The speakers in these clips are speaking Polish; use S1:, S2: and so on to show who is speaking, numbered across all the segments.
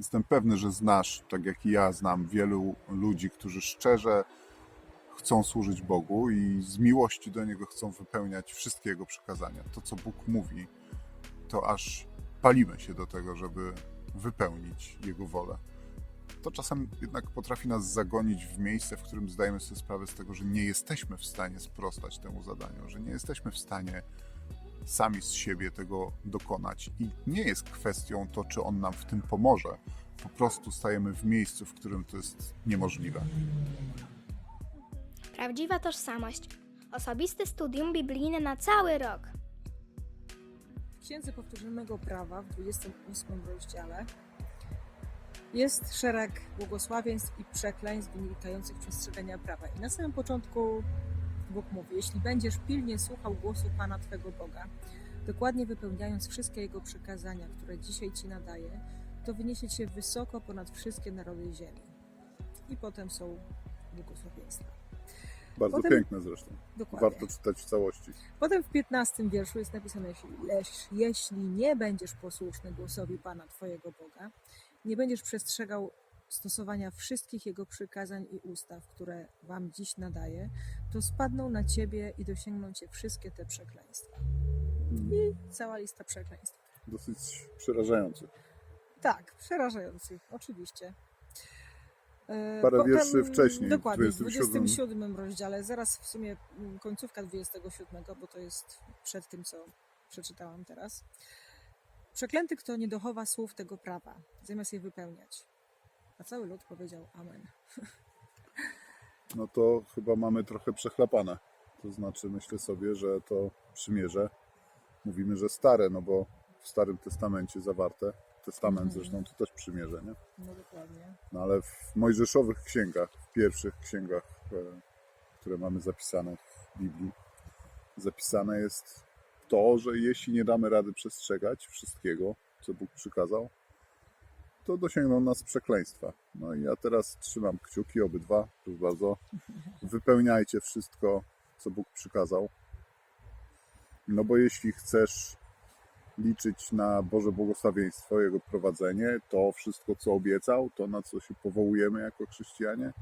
S1: Jestem pewny, że znasz, tak jak i ja znam, wielu ludzi, którzy szczerze chcą służyć Bogu i z miłości do Niego chcą wypełniać wszystkie Jego przykazania. To, co Bóg mówi, to aż palimy się do tego, żeby wypełnić Jego wolę. To czasem jednak potrafi nas zagonić w miejsce, w którym zdajemy sobie sprawę z tego, że nie jesteśmy w stanie sprostać temu zadaniu, że nie jesteśmy w stanie sami z siebie tego dokonać. I nie jest kwestią to, czy On nam w tym pomoże. Po prostu stajemy w miejscu, w którym to jest niemożliwe.
S2: Prawdziwa tożsamość. Osobiste studium biblijne na cały rok.
S3: W Księdze Powtórzonego Prawa w 28 rozdziale jest szereg błogosławieństw i przekleństw wynikających z przestrzegania prawa. I na samym początku Bóg mówi: Jeśli będziesz pilnie słuchał głosu Pana Twego Boga, dokładnie wypełniając wszystkie Jego przykazania, które dzisiaj Ci nadaje, to wyniesie Cię wysoko ponad wszystkie narody ziemi. I potem są błogosławieństwa.
S1: Bardzo
S3: Potem-
S1: piękne zresztą.
S3: Dokładnie.
S1: Warto czytać w całości.
S3: Potem w 15 wierszu jest napisane, jeśli, nie będziesz posłuszny głosowi Pana Twojego Boga, nie będziesz przestrzegał stosowania wszystkich Jego przykazań i ustaw, które Wam dziś nadaje, to spadną na Ciebie i dosięgną Cię wszystkie te przekleństwa. I cała lista przekleństw.
S1: Dosyć przerażający.
S3: Tak, przerażających, oczywiście. E,
S1: Parę wierszy wcześniej,
S3: Dokładnie, w
S1: 27.
S3: 27 rozdziale, zaraz w sumie mm, końcówka 27, bo to jest przed tym, co przeczytałam teraz. Przeklęty, kto nie dochowa słów tego prawa, zamiast je wypełniać. A cały lud powiedział Amen.
S1: No to chyba mamy trochę przechlapane. To znaczy, myślę sobie, że to przymierze, mówimy, że stare, no bo w Starym Testamencie zawarte, Testament
S3: Mhm.
S1: zresztą to też przymierze, nie?
S3: No dokładnie.
S1: No ale w mojżeszowych księgach, w pierwszych księgach, e, które mamy zapisane w Biblii, zapisane jest to, że jeśli nie damy rady przestrzegać wszystkiego, co Bóg przykazał, to dosięgną nas przekleństwa. No i ja teraz trzymam kciuki obydwa, proszę bardzo. Wypełniajcie wszystko, co Bóg przykazał. No bo jeśli chcesz liczyć na Boże błogosławieństwo, Jego prowadzenie, to wszystko, co obiecał, to na co się powołujemy jako chrześcijanie,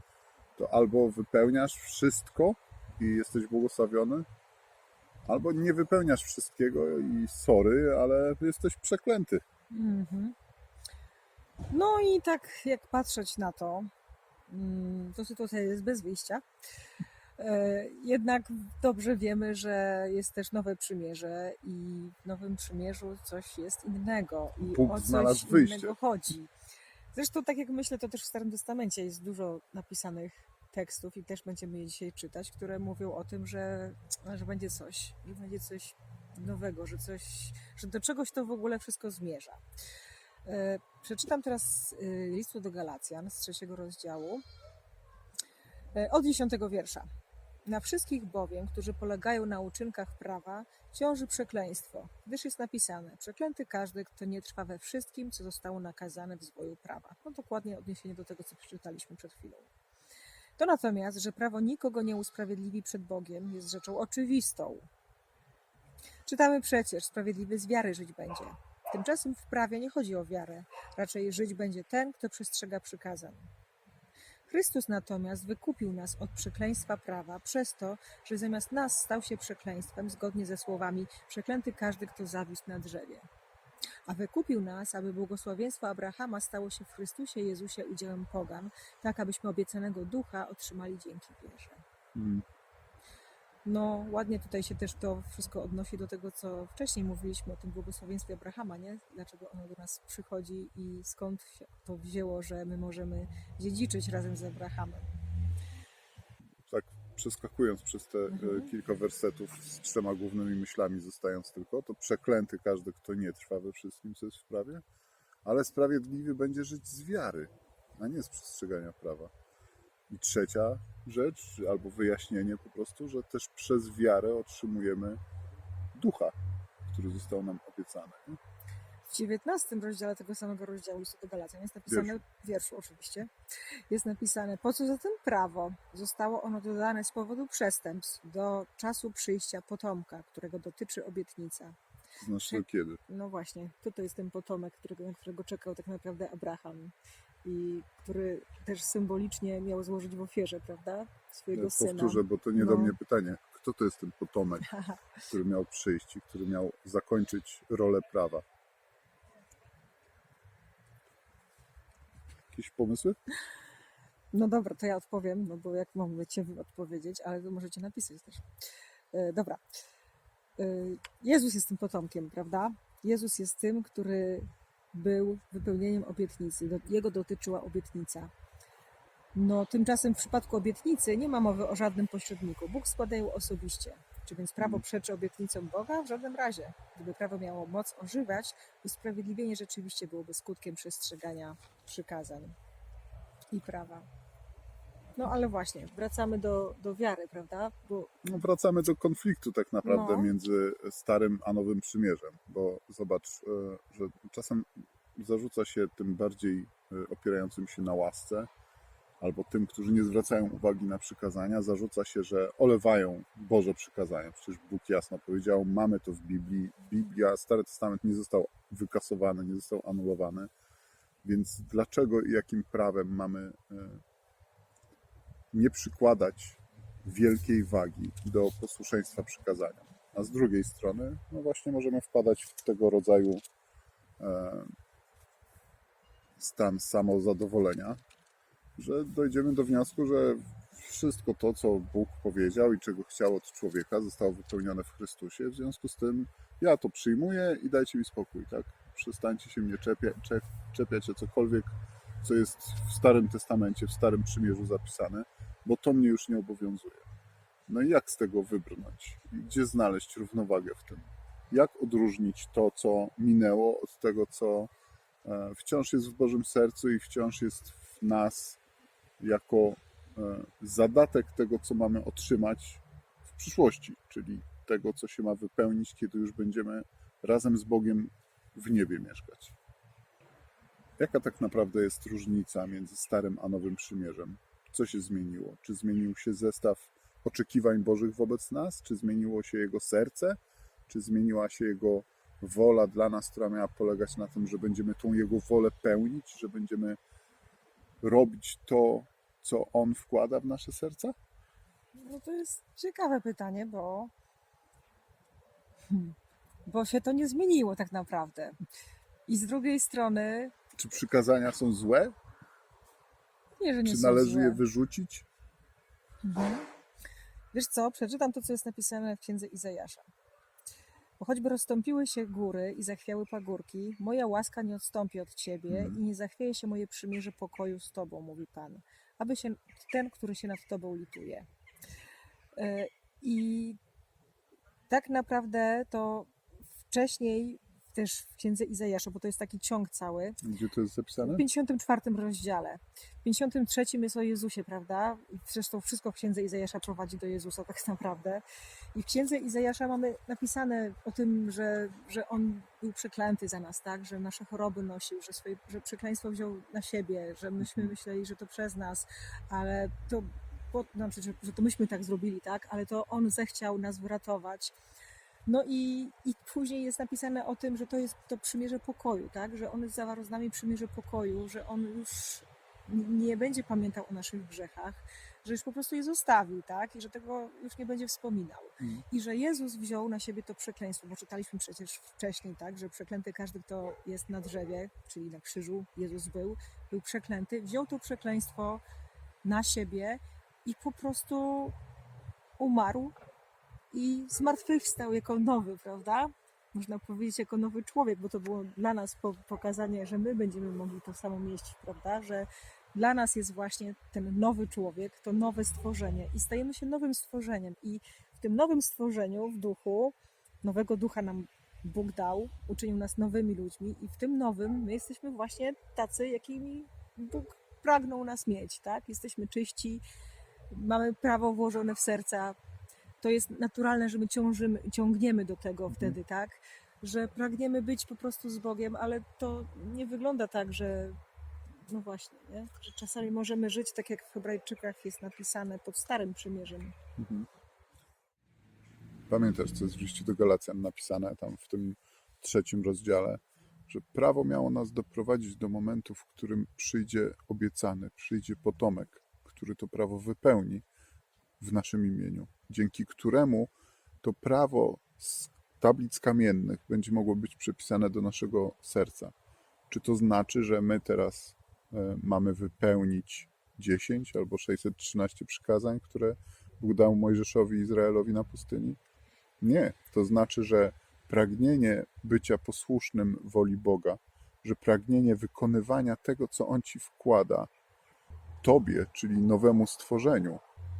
S1: to albo wypełniasz wszystko i jesteś błogosławiony, albo nie wypełniasz wszystkiego i sorry, ale jesteś przeklęty.
S3: Mhm. No i tak jak patrzeć na to, mm, to sytuacja jest bez wyjścia. E, Jednak dobrze wiemy, że jest też nowe przymierze i w nowym przymierzu coś jest innego i
S1: Bóg
S3: o coś
S1: wyjście.
S3: innego chodzi. Zresztą tak jak myślę, to też w Starym Testamencie jest dużo napisanych tekstów i też będziemy je dzisiaj czytać, które mówią o tym, że, że będzie coś, że będzie coś nowego, że coś, że do czegoś to w ogóle wszystko zmierza. E, Przeczytam teraz e, listu do Galacjan z trzeciego rozdziału e, od dziesiątego wiersza. Na wszystkich bowiem, którzy polegają na uczynkach prawa, ciąży przekleństwo, gdyż jest napisane: Przeklęty każdy, kto nie trwa we wszystkim, co zostało nakazane w zwoju prawa. No dokładnie odniesienie do tego, co przeczytaliśmy przed chwilą. To natomiast, że prawo nikogo nie usprawiedliwi przed Bogiem, jest rzeczą oczywistą. Czytamy przecież: Sprawiedliwy z wiary żyć będzie. Tymczasem w prawie nie chodzi o wiarę, raczej żyć będzie ten, kto przestrzega przykazań. Chrystus natomiast wykupił nas od przekleństwa prawa przez to, że zamiast nas stał się przekleństwem zgodnie ze słowami przeklęty każdy, kto zawisł na drzewie. A wykupił nas, aby błogosławieństwo Abrahama stało się w Chrystusie Jezusie udziałem pogan, tak abyśmy obiecanego ducha otrzymali dzięki wierze.
S1: Mm.
S3: No, ładnie tutaj się też to wszystko odnosi do tego, co wcześniej mówiliśmy o tym błogosławieństwie Abrahama, nie? Dlaczego ono do nas przychodzi i skąd się to wzięło, że my możemy dziedziczyć razem z Abrahamem.
S1: Tak przeskakując przez te e,
S3: Mhm.
S1: kilka wersetów z trzema głównymi myślami zostając tylko, to przeklęty każdy, kto nie trwa we wszystkim, co jest w prawie, ale sprawiedliwy będzie żyć z wiary, a nie z przestrzegania prawa. I trzecia rzecz, albo wyjaśnienie po prostu, że też przez wiarę otrzymujemy ducha, który został nam obiecany. nie?
S3: W 19 rozdziale tego samego rozdziału listu do Galacjan jest napisane, w wierszu oczywiście, jest napisane, po co zatem prawo? Zostało ono dodane z powodu przestępstw do czasu przyjścia potomka, którego dotyczy obietnica.
S1: Znaczy do kiedy?
S3: No właśnie, kto to jest ten potomek, którego, na którego czekał tak naprawdę Abraham i który też symbolicznie miał złożyć w ofierze, prawda? Swojego
S1: Ja
S3: syna.
S1: powtórzę, bo to nie do
S3: No.
S1: mnie pytanie. Kto to jest ten potomek, który miał przyjść i który miał zakończyć rolę prawa? Jakieś pomysły?
S3: No dobra, to ja odpowiem, no bo jak mam cię odpowiedzieć, ale to możecie napisać też. E, dobra. E, Jezus jest tym potomkiem, prawda? Jezus jest tym, który był wypełnieniem obietnicy. Jego dotyczyła obietnica. No tymczasem w przypadku obietnicy nie ma mowy o żadnym pośredniku. Bóg składa ją osobiście. Czy więc prawo
S1: Mhm.
S3: przeczy obietnicom Boga? W żadnym razie. Gdyby prawo miało moc ożywiać, usprawiedliwienie rzeczywiście byłoby skutkiem przestrzegania przykazań i prawa. No ale właśnie, wracamy do, do wiary, prawda? Bo
S1: No, wracamy do konfliktu tak naprawdę
S3: No.
S1: między Starym a Nowym Przymierzem, bo zobacz, e, że czasem zarzuca się tym bardziej e, opierającym się na łasce, albo tym, którzy nie zwracają uwagi na przykazania, zarzuca się, że olewają Boże przykazania. Przecież Bóg jasno powiedział, mamy to w Biblii. Biblia, Stary Testament nie został wykasowany, nie został anulowany, więc dlaczego i jakim prawem mamy e, nie przykładać wielkiej wagi do posłuszeństwa przykazania. A z drugiej strony, no właśnie możemy wpadać w tego rodzaju e, stan samozadowolenia, że dojdziemy do wniosku, że wszystko to, co Bóg powiedział i czego chciał od człowieka, zostało wypełnione w Chrystusie. W związku z tym ja to przyjmuję i dajcie mi spokój, tak? Przestańcie się mnie czepia, czep, czepiać o cokolwiek, co jest w Starym Testamencie, w Starym Przymierzu zapisane, bo to mnie już nie obowiązuje. No i jak z tego wybrnąć? Gdzie znaleźć równowagę w tym? Jak odróżnić to, co minęło, od tego, co e, wciąż jest w Bożym sercu i wciąż jest w nas jako e, zadatek tego, co mamy otrzymać w przyszłości, czyli tego, co się ma wypełnić, kiedy już będziemy razem z Bogiem w niebie mieszkać. Jaka tak naprawdę jest różnica między Starym a Nowym Przymierzem? Co się zmieniło? Czy zmienił się zestaw oczekiwań Bożych wobec nas? Czy zmieniło się jego serce? Czy zmieniła się jego wola dla nas, która miała polegać na tym, że będziemy tą jego wolę pełnić, że będziemy robić to, co on wkłada w nasze serca?
S3: no to jest ciekawe pytanie, bo Hmm. bo się to nie zmieniło tak naprawdę. I z drugiej strony,
S1: Czy przykazania są złe?
S3: nie, że nie
S1: Czy
S3: są
S1: należy
S3: złe.
S1: je wyrzucić?
S3: Mhm. Wiesz co, przeczytam to, co jest napisane w księdze Izajasza. Bo choćby rozstąpiły się góry i zachwiały pagórki, moja łaska nie odstąpi od ciebie
S1: Mhm.
S3: i nie zachwieje się moje przymierze pokoju z tobą, mówi Pan, aby się ten, który się nad tobą lituje. E, I tak naprawdę to wcześniej też w księdze Izajasza, bo to jest taki ciąg cały,
S1: Gdzie to jest zapisane?
S3: w 54 rozdziale. W 53 jest o Jezusie, prawda? Zresztą wszystko w księdze Izajasza prowadzi do Jezusa tak naprawdę. I w księdze Izajasza mamy napisane o tym, że, że On był przeklęty za nas, tak? Że nasze choroby nosił, że, swoje, że przekleństwo wziął na siebie, że myśmy myśleli, że to przez nas, ale to, po, znaczy, że, że to myśmy tak zrobili, tak? Ale to On zechciał nas wyratować. No i, i później jest napisane o tym, że to jest to przymierze pokoju, tak? Że on zawarł z nami przymierze pokoju, że on już nie będzie pamiętał o naszych grzechach, że już po prostu je zostawił, tak? I że tego już nie będzie wspominał.
S1: Mhm.
S3: I że Jezus wziął na siebie to przekleństwo, bo czytaliśmy przecież wcześniej, tak? Że przeklęty każdy, kto jest na drzewie, czyli na krzyżu, Jezus był, był przeklęty, wziął to przekleństwo na siebie i po prostu umarł i zmartwychwstał jako nowy, prawda? Można powiedzieć jako nowy człowiek, bo to było dla nas po- pokazanie, że my będziemy mogli to samo mieścić, prawda? Że dla nas jest właśnie ten nowy człowiek, to nowe stworzenie i stajemy się nowym stworzeniem. I w tym nowym stworzeniu, w duchu, nowego ducha nam Bóg dał, uczynił nas nowymi ludźmi i w tym nowym my jesteśmy właśnie tacy, jakimi Bóg pragnął nas mieć, tak? Jesteśmy czyści, mamy prawo włożone w serca, to jest naturalne, że my ciążymy, ciągniemy do tego
S1: Mhm.
S3: wtedy, tak? Że pragniemy być po prostu z Bogiem, ale to nie wygląda tak, że no właśnie, nie? że czasami możemy żyć tak jak w Hebrajczykach jest napisane pod Starym Przymierzem.
S1: Mhm. Pamiętasz, co jest w liście do Galacjan napisane tam w tym trzecim rozdziale, że prawo miało nas doprowadzić do momentu, w którym przyjdzie obiecany, przyjdzie potomek, który to prawo wypełni w naszym imieniu, dzięki któremu to prawo z tablic kamiennych będzie mogło być przepisane do naszego serca. Czy to znaczy, że my teraz e, mamy wypełnić 10 albo 613 przykazań, które Bóg dał Mojżeszowi i Izraelowi na pustyni? Nie. To znaczy, że pragnienie bycia posłusznym woli Boga, że pragnienie wykonywania tego, co On ci wkłada, Tobie, czyli nowemu stworzeniu,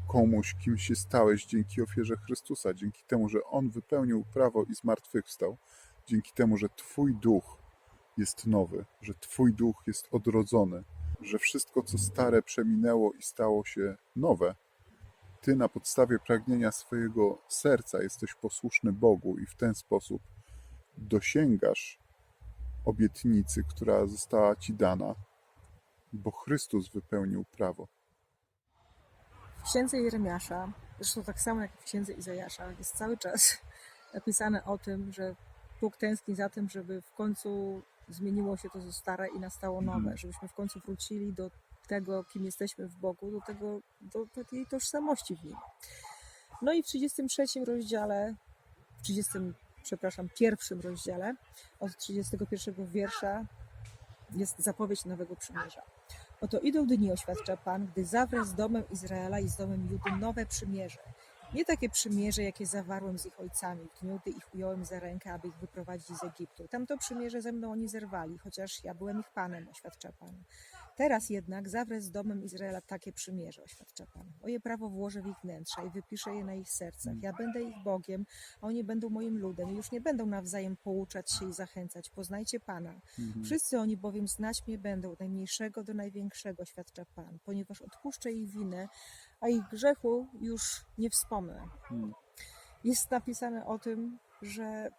S1: komuś, kim się stałeś dzięki ofierze Chrystusa, dzięki temu, że On wypełnił prawo i zmartwychwstał, dzięki temu, że Twój duch jest nowy, że Twój duch jest odrodzony, że wszystko, co stare, przeminęło i stało się nowe. Ty na podstawie pragnienia swojego serca jesteś posłuszny Bogu i w ten sposób dosięgasz obietnicy, która została Ci dana, bo Chrystus wypełnił prawo.
S3: Księdze Jeremiasza, zresztą tak samo jak w księdze Izajasza, jest cały czas napisane o tym, że Bóg tęskni za tym, żeby w końcu zmieniło się to, co stare i nastało nowe,
S1: Mhm.
S3: żebyśmy w końcu wrócili do tego, kim jesteśmy w Bogu, do, tego, do takiej tożsamości w Nim. No i w 33 rozdziale, w 30, przepraszam, pierwszym rozdziale, od 31 wiersza jest zapowiedź Nowego Przymierza. Oto idą dni, oświadcza Pan, gdy zawrę z domem Izraela i z domem Judy nowe przymierze. Nie takie przymierze, jakie zawarłem z ich ojcami, w dniu, gdy ich ująłem za rękę, aby ich wyprowadzić z Egiptu. Tamto przymierze ze mną oni zerwali, chociaż ja byłem ich Panem, oświadcza Pan. Teraz jednak zawrę z domem Izraela takie przymierze, oświadcza Pan. Moje prawo włożę w ich wnętrza i wypiszę je na ich sercach. Ja będę ich Bogiem, a oni będą moim ludem i już nie będą nawzajem pouczać się i zachęcać. Poznajcie Pana. Wszyscy oni bowiem znać mnie będą, od najmniejszego do największego, świadcza Pan, ponieważ odpuszczę ich winę, a ich grzechu już nie wspomnę.
S1: Hmm.
S3: Jest napisane o tym, że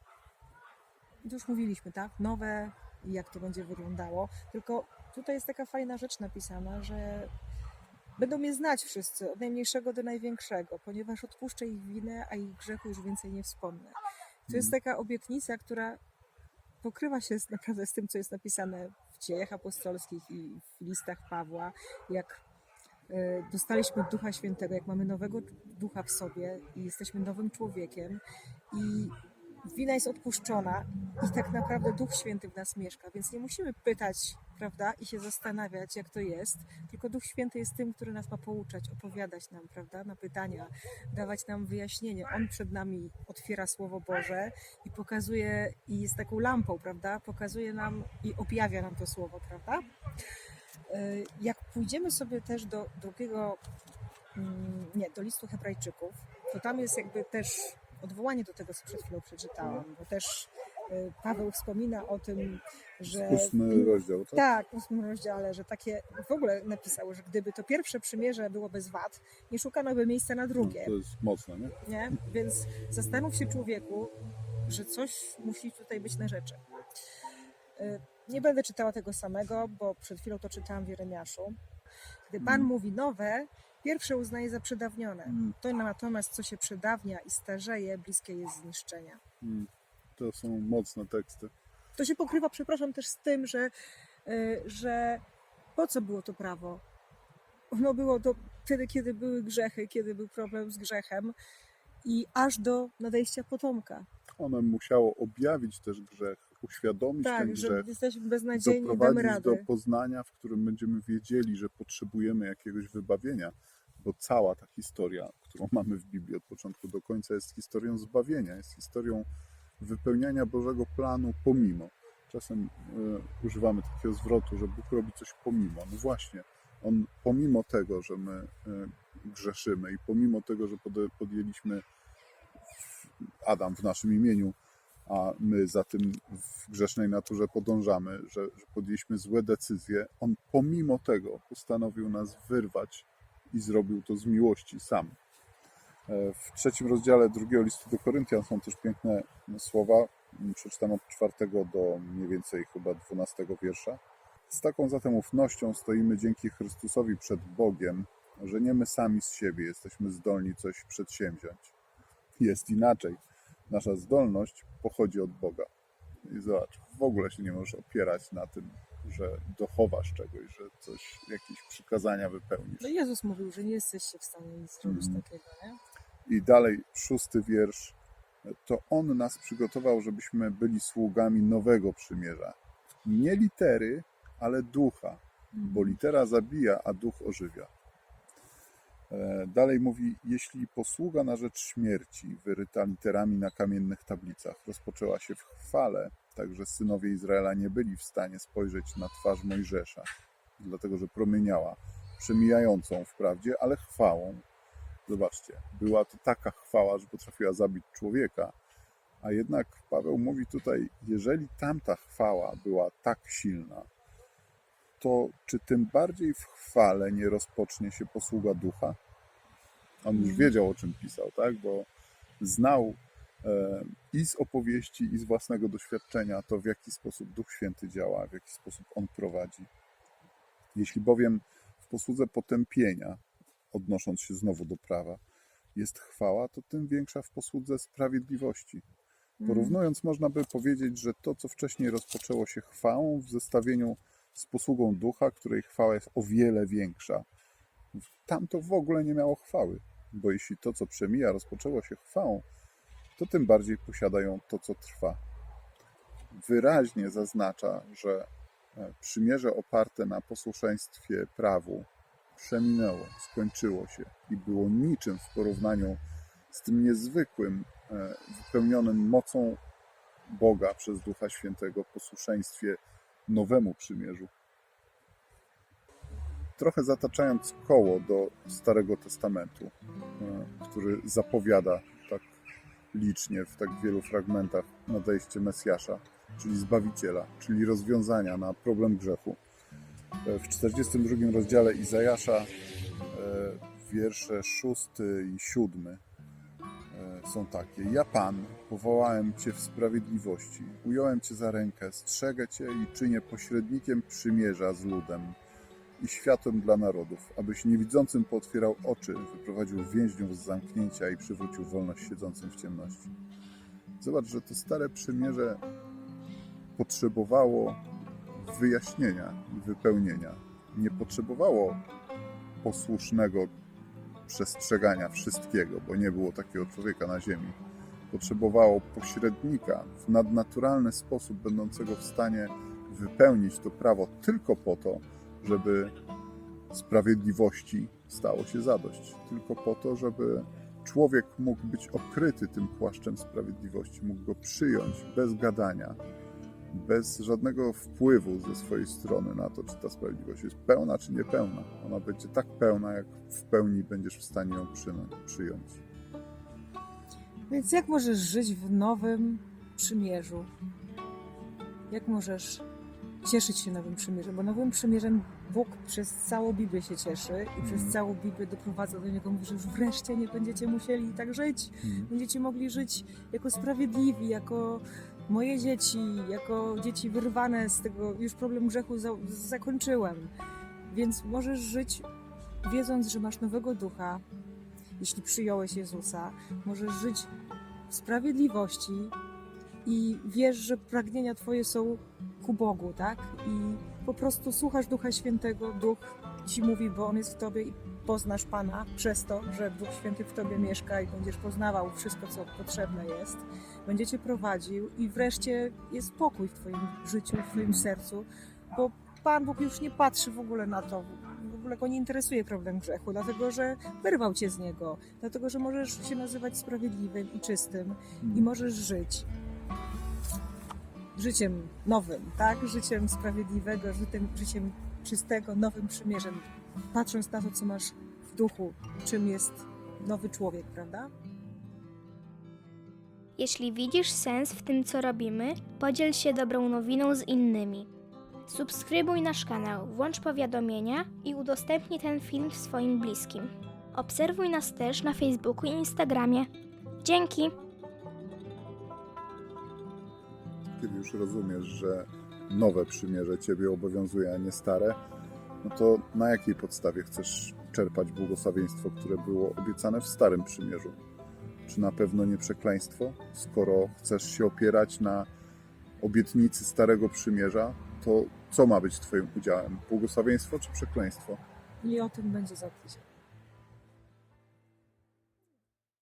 S3: już mówiliśmy, tak? Nowe i jak to będzie wyglądało. Tylko tutaj jest taka fajna rzecz napisana, że będą mnie znać wszyscy, od najmniejszego do największego, ponieważ odpuszczę ich winę, a ich grzechu już więcej nie wspomnę. To jest taka obietnica, która pokrywa się z, naprawdę z tym, co jest napisane w dziejach apostolskich i w listach Pawła, jak dostaliśmy Ducha Świętego, jak mamy nowego ducha w sobie i jesteśmy nowym człowiekiem i wina jest odpuszczona i tak naprawdę Duch Święty w nas mieszka, więc nie musimy pytać, prawda, i się zastanawiać, jak to jest, tylko Duch Święty jest tym, który nas ma pouczać, opowiadać nam, prawda, na pytania, dawać nam wyjaśnienie. On przed nami otwiera Słowo Boże i pokazuje, i jest taką lampą, prawda, pokazuje nam i objawia nam to Słowo, prawda. Y, Jak pójdziemy sobie też do drugiego, mm, nie, do listu Hebrajczyków, to tam jest jakby też odwołanie do tego, co przed chwilą przeczytałam, bo też y, Paweł wspomina o tym, że
S1: Ósmy rozdział, tak?
S3: tak, w ósmym rozdziale, że takie w ogóle napisało, że gdyby to pierwsze przymierze było bez wad, nie szukano by miejsca na drugie.
S1: No, to jest mocne, nie?
S3: Nie? Więc zastanów się człowieku, że coś musi tutaj być na rzeczy. Nie będę czytała tego samego, bo przed chwilą to czytałam w Jeremiaszu. Gdy Pan
S1: Mm.
S3: mówi nowe, pierwsze uznaje za przedawnione.
S1: Mm.
S3: To natomiast, co się przedawnia i starzeje, bliskie jest zniszczenia.
S1: Mm. To są mocne teksty.
S3: To się pokrywa, przepraszam, też z tym, że, y, że po co było to prawo? Ono było to wtedy, kiedy były grzechy, kiedy był problem z grzechem i aż do nadejścia potomka.
S1: One musiało objawić też grzech, uświadomić ten
S3: Tak, że
S1: grzech,
S3: jesteśmy beznadziejni, damy
S1: doprowadzić
S3: radę.
S1: do poznania, w którym będziemy wiedzieli, że potrzebujemy jakiegoś wybawienia, bo cała ta historia, którą mamy w Biblii od początku do końca, jest historią zbawienia, jest historią wypełniania Bożego planu pomimo. Czasem e, używamy takiego zwrotu, że Bóg robi coś pomimo. No właśnie, On pomimo tego, że my e, grzeszymy i pomimo tego, że podjęliśmy Adam w naszym imieniu, a my za tym w grzesznej naturze podążamy, że, że podjęliśmy złe decyzje, On pomimo tego postanowił nas wyrwać i zrobił to z miłości sam. E, W trzecim rozdziale drugiego listu do Koryntian są też piękne słowa. Przeczytam od czwartego do mniej więcej chyba dwunastego wiersza. Z taką zatem ufnością stoimy dzięki Chrystusowi przed Bogiem, że nie my sami z siebie jesteśmy zdolni coś przedsięwziąć. Jest inaczej. Nasza zdolność pochodzi od Boga. I zobacz, w ogóle się nie możesz opierać na tym, że dochowasz czegoś, że coś, jakieś przykazania wypełnisz.
S3: No Jezus mówił, że nie jesteście w stanie nic zrobić
S1: Mhm.
S3: takiego, nie?
S1: I dalej, szósty wiersz. To On nas przygotował, żebyśmy byli sługami nowego przymierza. Nie litery, ale ducha, bo litera zabija, a duch ożywia. E, Dalej mówi, jeśli posługa na rzecz śmierci, wyryta literami na kamiennych tablicach, rozpoczęła się w chwale, tak że synowie Izraela nie byli w stanie spojrzeć na twarz Mojżesza, dlatego że promieniała, przemijającą wprawdzie, ale chwałą. Zobaczcie, była to taka chwała, że potrafiła zabić człowieka, a jednak Paweł mówi tutaj, jeżeli tamta chwała była tak silna, to czy tym bardziej w chwale nie rozpocznie się posługa ducha? On już wiedział, o czym pisał, tak? Bo znał e, i z opowieści, i z własnego doświadczenia to, w jaki sposób Duch Święty działa, w jaki sposób On prowadzi. Jeśli bowiem w posłudze potępienia, odnosząc się znowu do prawa, jest chwała, to tym większa w posłudze sprawiedliwości. Porównując, można by powiedzieć, że to, co wcześniej rozpoczęło się chwałą w zestawieniu z posługą ducha, której chwała jest o wiele większa, tam to w ogóle nie miało chwały, bo jeśli to, co przemija, rozpoczęło się chwałą, to tym bardziej posiadają to, co trwa. Wyraźnie zaznacza, że e, przymierze oparte na posłuszeństwie prawu przeminęło, skończyło się i było niczym w porównaniu z tym niezwykłym, e, wypełnionym mocą Boga przez Ducha Świętego posłuszeństwie nowemu przymierzu. Trochę zataczając koło do Starego Testamentu, e, który zapowiada tak licznie w tak wielu fragmentach nadejście Mesjasza, czyli Zbawiciela, czyli rozwiązania na problem grzechu. E, W 42 rozdziale Izajasza e, wiersze 6 i 7 e, są takie. Ja Pan powołałem Cię w sprawiedliwości, ująłem Cię za rękę, strzegę Cię i czynię pośrednikiem przymierza z ludem i światłem dla narodów, abyś niewidzącym pootwierał oczy, wyprowadził więźniów z zamknięcia i przywrócił wolność siedzącym w ciemności. Zobacz, że to stare przymierze potrzebowało wyjaśnienia i wypełnienia. Nie potrzebowało posłusznego przestrzegania wszystkiego, bo nie było takiego człowieka na ziemi. Potrzebowało pośrednika w nadnaturalny sposób, będącego w stanie wypełnić to prawo tylko po to, żeby sprawiedliwości stało się zadość. Tylko po to, żeby człowiek mógł być okryty tym płaszczem sprawiedliwości, mógł go przyjąć bez gadania, bez żadnego wpływu ze swojej strony na to, czy ta sprawiedliwość jest pełna, czy niepełna. Ona będzie tak pełna, jak w pełni będziesz w stanie ją przyjąć.
S3: Więc jak możesz żyć w nowym przymierzu? Jak możesz cieszyć się nowym przymierzem? Bo nowym przymierzem Bóg przez całą Biblię się cieszy i przez
S1: Mhm.
S3: całą Biblię doprowadza do niego, mówi, że już wreszcie nie będziecie musieli tak żyć. Będziecie mogli żyć jako sprawiedliwi, jako moje dzieci, jako dzieci wyrwane z tego, już problem grzechu za, zakończyłem. Więc możesz żyć wiedząc, że masz nowego ducha, jeśli przyjąłeś Jezusa. Możesz żyć w sprawiedliwości i wiesz, że pragnienia Twoje są ku Bogu, tak? I po prostu słuchasz Ducha Świętego, Duch Ci mówi, bo On jest w Tobie poznasz Pana przez to, że Duch Święty w Tobie mieszka i będziesz poznawał wszystko, co potrzebne jest. Będzie Cię prowadził i wreszcie jest spokój w Twoim życiu, w Twoim sercu, bo Pan Bóg już nie patrzy w ogóle na to, w ogóle go nie interesuje problem grzechu, dlatego że wyrwał Cię z niego, dlatego że możesz się nazywać sprawiedliwym i czystym i możesz żyć życiem nowym, tak? Życiem sprawiedliwego, życiem, życiem czystego, nowym przymierzem. Patrząc na to, co masz w duchu, czym jest nowy człowiek, prawda?
S2: Jeśli widzisz sens w tym, co robimy, podziel się dobrą nowiną z innymi. Subskrybuj nasz kanał, włącz powiadomienia i udostępnij ten film swoim bliskim. Obserwuj nas też na Facebooku i Instagramie. Dzięki!
S1: Kiedy już rozumiesz, że nowe przymierze Ciebie obowiązuje, a nie stare, no to na jakiej podstawie chcesz czerpać błogosławieństwo, które było obiecane w Starym Przymierzu? Czy na pewno nie przekleństwo, skoro chcesz się opierać na obietnicy Starego Przymierza, to co ma być Twoim udziałem? Błogosławieństwo czy przekleństwo?
S3: I o tym będzie za tydzień.